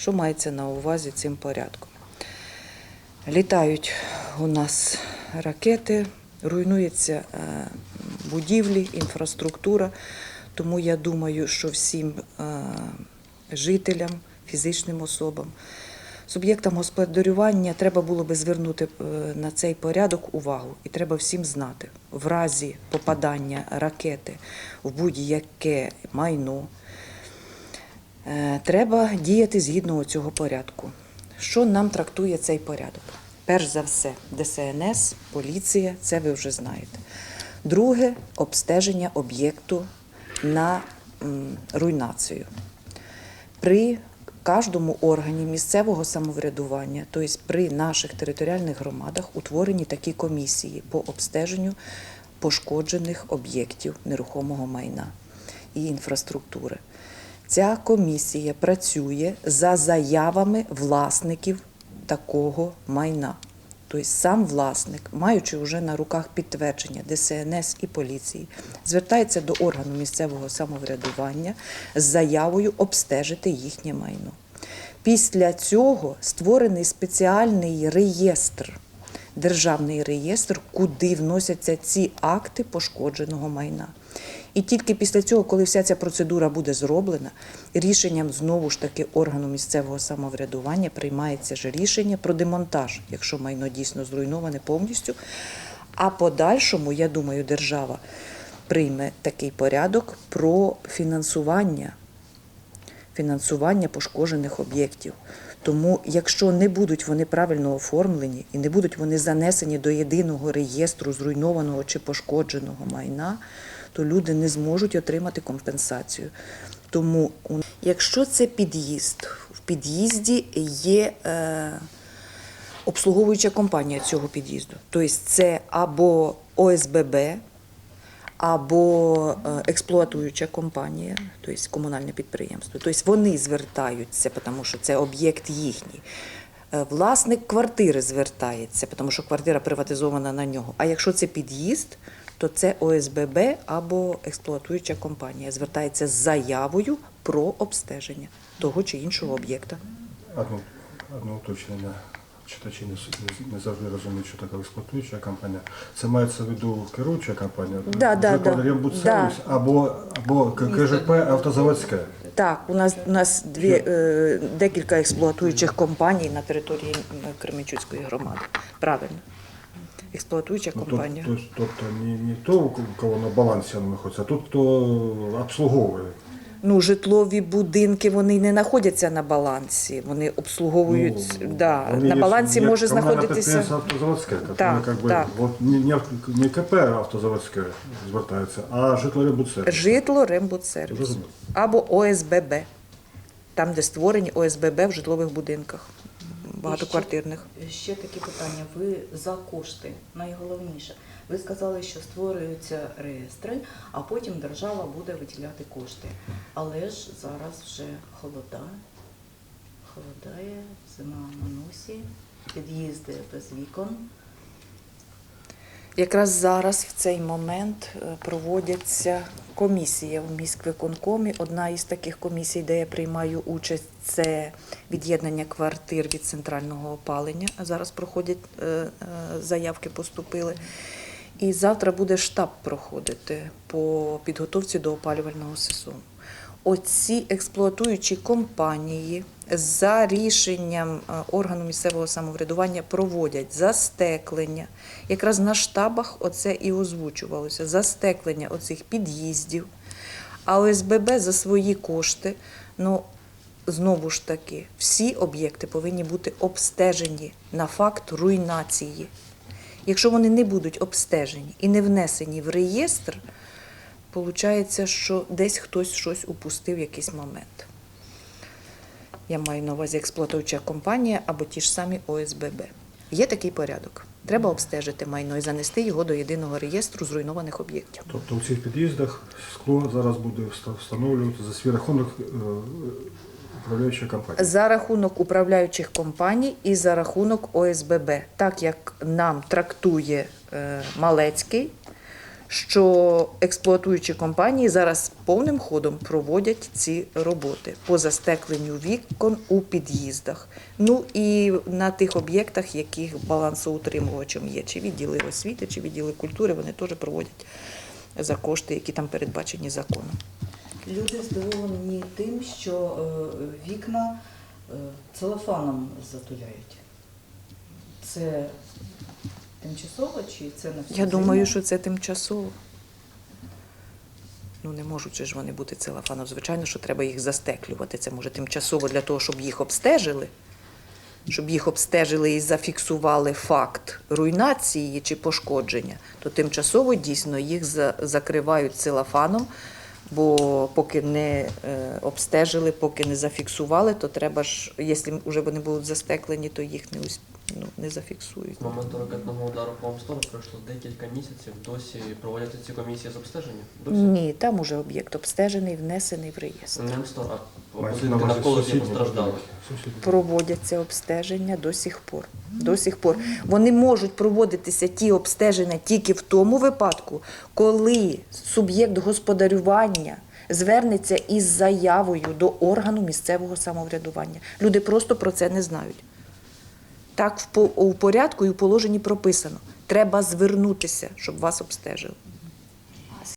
Що мається на увазі цим порядком? Літають у нас ракети, руйнуються е, будівлі, інфраструктура. Тому я думаю, що всім е, жителям, фізичним особам, суб'єктам господарювання треба було би звернути е, на цей порядок увагу. І треба всім знати, в разі попадання ракети в будь-яке майно, треба діяти згідно цього порядку. Що нам трактує цей порядок? Перш за все, ДСНС, поліція, це ви вже знаєте. Друге обстеження об'єкту на руйнацію. При кожному органі місцевого самоврядування, тобто при наших територіальних громадах, утворені такі комісії по обстеженню пошкоджених об'єктів нерухомого майна і інфраструктури. Ця комісія працює за заявами власників такого майна. Тобто сам власник, маючи вже на руках підтвердження ДСНС і поліції, звертається до органу місцевого самоврядування з заявою обстежити їхнє майно. Після цього створений спеціальний реєстр, державний реєстр, куди вносяться ці акти пошкодженого майна. І тільки після цього, коли вся ця процедура буде зроблена, рішенням знову ж таки органу місцевого самоврядування приймається ж рішення про демонтаж, якщо майно дійсно зруйноване повністю. А подальшому, я думаю, держава прийме такий порядок про фінансування фінансування пошкоджених об'єктів. Тому, якщо не будуть вони правильно оформлені і не будуть вони занесені до єдиного реєстру зруйнованого чи пошкодженого майна, то люди не зможуть отримати компенсацію. Тому, якщо це під'їзд, в під'їзді є е, обслуговуюча компанія цього під'їзду. Тобто це або ОСББ, або е, експлуатуюча компанія, тобто комунальне підприємство. Тобто вони звертаються, тому що це об'єкт їхній. Е, Власник квартири звертається, тому що квартира приватизована на нього. А якщо це під'їзд, то це ОСББ або експлуатуюча компанія звертається з заявою про обстеження того чи іншого об'єкта. Одну, одне уточнення. Читачі не, не, не завжди розуміють, що таке експлуатуюча компанія. Це мається в виду керуюча компанія, Да, да, да. Рембудсервіс або, або КЖП автозаводське. Так, у нас у нас дві е, декілька експлуатуючих компаній на території Кременчуцької громади. Правильно. Експлуатуюча Ну, компанія. Тобто, тобто не, не то, у кого на балансі знаходиться, а тут хто обслуговує. Ну, житлові будинки вони не знаходяться на балансі. Вони обслуговують. Ну, да. вони На балансі є може знаходитися. автозаводське, Так, так. от, не, не, не КП автозаводське звертається, а житло-рембудсервіс. Житло Рембудсервіс або ОСББ, там, де створені ОСББ в житлових будинках багатоквартирних. Ще, ще таке питання. Ви за кошти, найголовніше. Ви сказали, що створюються реєстри, а потім держава буде виділяти кошти. Але ж зараз вже холода, холодає, зима на носі, під'їзди без вікон. Якраз зараз в цей момент е, проводяться комісія в міськвиконкомі. Одна із таких комісій, де я приймаю участь, це від'єднання квартир від центрального опалення. Зараз проходять е, е, заявки, поступили. І завтра буде штаб проходити по підготовці до опалювального сезону. Оці експлуатуючі компанії за рішенням е, органу місцевого самоврядування проводять застеклення. Якраз на штабах оце і озвучувалося: застеклення оцих під'їздів. А ОСББ за свої кошти, ну знову ж таки, всі об'єкти повинні бути обстежені на факт руйнації. Якщо вони не будуть обстежені і не внесені в реєстр, Получається, що десь хтось щось упустив в якийсь момент. Я маю на увазі експлуатуюча компанія або ті ж самі ОСББ. Є такий порядок. Треба обстежити майно і занести його до єдиного реєстру зруйнованих об'єктів. Тобто у цих під'їздах скло зараз буде встановлювати за свій рахунок управляюча компанія. За рахунок управляючих компаній і за рахунок ОСББ, так як нам трактує е, Малецький, що експлуатуючі компанії зараз повним ходом проводять ці роботи по застекленню вікон у під'їздах. Ну і на тих об'єктах, яких балансоутримувачем є, чи відділи освіти, чи відділи культури, вони теж проводять за кошти, які там передбачені законом. Люди здивовані тим, що е, вікна е, целофаном затуляють. Це тимчасово чи це на всю Я думаю, що це тимчасово. Ну, не можуть же ж вони бути целофаном. Звичайно, що треба їх застеклювати. Це може тимчасово для того, щоб їх обстежили, щоб їх обстежили і зафіксували факт руйнації чи пошкодження, то тимчасово дійсно їх закривають целофаном, бо поки не е, обстежили, поки не зафіксували, то треба ж, якщо вже вони будуть застеклені, то їх не, ну, не зафіксують. З моменту ракетного удару по Амстору пройшло декілька місяців. Досі проводяться ці комісії з обстеження? Досі? Ні, там уже об'єкт обстежений, внесений в реєстр. Не Амстор, а Навколо постраждали. Проводяться обстеження до сих пор. До сих пор. Вони можуть проводитися ті обстеження тільки в тому випадку, коли суб'єкт господарювання звернеться із заявою до органу місцевого самоврядування. Люди просто про це не знають. Так в у порядку і в положенні прописано. Треба звернутися, щоб вас обстежили.